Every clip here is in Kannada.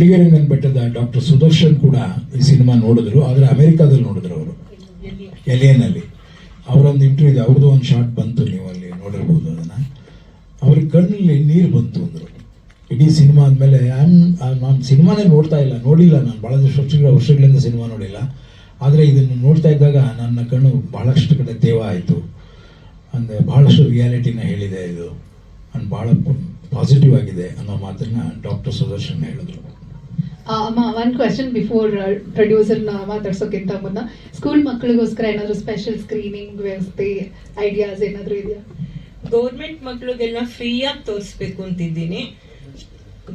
ಬಿಳಿಗೆರೆಂಗನ್ ಬೆಟ್ಟದ ಡಾಕ್ಟರ್ ಸುದರ್ಶನ್ ಕೂಡ ಈ ಸಿನಿಮಾ ನೋಡಿದ್ರು. ಆದರೆ ಅಮೆರಿಕಾದಲ್ಲಿ ನೋಡಿದ್ರು ಅವರು. ಎಲಿಯನಲ್ಲಿ ಅವರೊಂದು ಇಂಟರ್ವ್ಯೂ ಇದೆ. ಅವ್ರದ್ದು ಒಂದು ಶಾರ್ಟ್ ಬಂತು ನೀವು ಅಲ್ಲಿ ನೋಡಿರ್ಬೋದು ಅದನ್ನು. ಅವ್ರ ಕಣ್ಣಲ್ಲಿ ನೀರು ಬಂತು ಅಂದರು. ಇಡೀ ಸಿನಿಮಾ ಆದಮೇಲೆ ನಾನು ಸಿನಿಮಾನೇ ನೋಡ್ತಾ ಇಲ್ಲ. ನೋಡಿಲ್ಲ ನಾನು. ಭಾಳಷ್ಟು ವರ್ಷಗಳ ವರ್ಷಗಳಿಂದ ಸಿನಿಮಾ ನೋಡಿಲ್ಲ. ಆದರೆ ಇದನ್ನು ನೋಡ್ತಾ ಇದ್ದಾಗ ನನ್ನ ಕಣ್ಣು ಭಾಳಷ್ಟು ಕಡೆ ತೇವ ಆಯಿತು. ಅಂದರೆ ಭಾಳಷ್ಟು ರಿಯಾಲಿಟಿನ ಹೇಳಿದೆ ಇದು. ಅಂಡ್ ಭಾಳ ಪಾಸಿಟಿವ್ ಆಗಿದೆ ಅನ್ನೋ ಮಾತನ್ನು ಡಾಕ್ಟರ್ ಸುದರ್ಶನ್ ಹೇಳಿದ್ರು. ಅಮ್ಮ ಒನ್ ಕ್ವೆಶನ್ ಬಿಫೋರ್ ಪ್ರೊಡ್ಯೂಸರ್ ಮಾತಾಡ್ಸೋಕ್ಕಿಂತ ಮುನ್ನ ಸ್ಕೂಲ್ ಮಕ್ಕಳಿಗೋಸ್ಕರ ಏನಾದರೂ ಸ್ಪೆಷಲ್ ಸ್ಕ್ರೀನಿಂಗ್ ವ್ಯವಸ್ಥೆ ಐಡಿಯಾಸ್ ಏನಾದರೂ ಇದೆಯಾ? ಗೌರ್ಮೆಂಟ್ ಮಕ್ಳಿಗೆಲ್ಲ ಫ್ರೀಯಾಗಿ ತೋರಿಸ್ಬೇಕು ಅಂತಿದ್ದೀನಿ.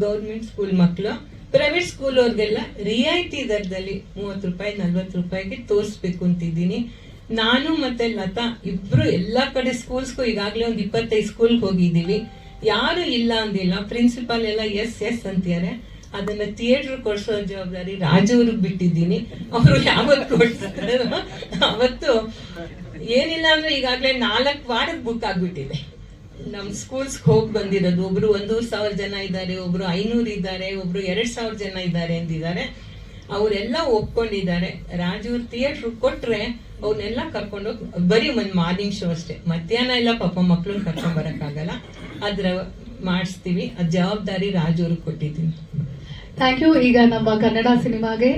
ಗೌರ್ಮೆಂಟ್ ಸ್ಕೂಲ್ ಮಕ್ಕಳು ಪ್ರೈವೇಟ್ ಸ್ಕೂಲ್ ಅವ್ರಿಗೆಲ್ಲ ರಿಯಾಯಿತಿ ದರದಲ್ಲಿ ಮೂವತ್ತು ರೂಪಾಯಿ, ನಲ್ವತ್ತು ರೂಪಾಯಿಗೆ ತೋರಿಸ್ಬೇಕು ಅಂತಿದ್ದೀನಿ. ನಾನು ಮತ್ತೆ ಲತಾ ಇಬ್ರು ಎಲ್ಲಾ ಕಡೆ ಸ್ಕೂಲ್ಸ್ಗೂ ಈಗಾಗಲೇ ಒಂದು ಇಪ್ಪತ್ತೈದು ಸ್ಕೂಲ್ಗೆ ಹೋಗಿದ್ದೀವಿ. ಯಾರು ಇಲ್ಲ ಅಂದಿಲ್ಲ ಪ್ರಿನ್ಸಿಪಾಲ್ ಎಲ್ಲ ಎಸ್ ಎಸ್ ಅಂತಿದ್ದಾರೆ. ಅದನ್ನ ಥಿಯೇಟರ್ ಕೊಡಿಸೋ ಜವಾಬ್ದಾರಿ ರಾಜವ್ರಿಗೆ ಬಿಟ್ಟಿದ್ದೀನಿ. ಅವರು ಯಾವತ್ತು ಕೊಡ್ತಾರೆ? ಅವತ್ತು ಏನಿಲ್ಲ ಅಂದ್ರೆ ಈಗಾಗಲೇ ನಾಲ್ಕು ವಾರಕ್ಕೆ ಬುಕ್ ಆಗ್ಬಿಟ್ಟಿದೆ. ನಮ್ ಸ್ಕೂಲ್ಸ್ ಹೋಗಿ ಬಂದಿರೋದು. ಒಬ್ರು ಒಂದೂವರೆ ಸಾವಿರ ಜನ ಇದ್ದಾರೆ, ಒಬ್ರು ಐನೂರು ಇದ್ದಾರೆ, ಒಬ್ರು ಎರಡ್ ಸಾವಿರ ಜನ ಇದ್ದಾರೆ ಅಂದಿದ್ದಾರೆ. ಅವರೆಲ್ಲ ಒಪ್ಕೊಂಡಿದ್ದಾರೆ. ರಾಜೂರ್ ಥಿಯೇಟರ್ ಕೊಟ್ರೆ ಅವ್ರನ್ನೆಲ್ಲ ಕರ್ಕೊಂಡು ಹೋಗಿ ಬರೀ ಒಂದು ಮಾರ್ನಿಂಗ್ ಶೋ ಅಷ್ಟೇ. ಮಧ್ಯಾಹ್ನ ಎಲ್ಲ ಪಾಪ ಮಕ್ಳನ್ನ ಕರ್ಕೊಂಡ್ ಬರಕ್ಕಾಗಲ್ಲ. ಅದ್ರ ಮಾಡಿಸ್ತೀವಿ. ಆ ಜವಾಬ್ದಾರಿ ರಾಜವ್ರಿಗೆ ಕೊಟ್ಟಿದ್ದೀನಿ. ಥ್ಯಾಂಕ್ ಯು ಈಗ ನಮ್ಮ ಕನ್ನಡ ಸಿನಿಮಾಗೆ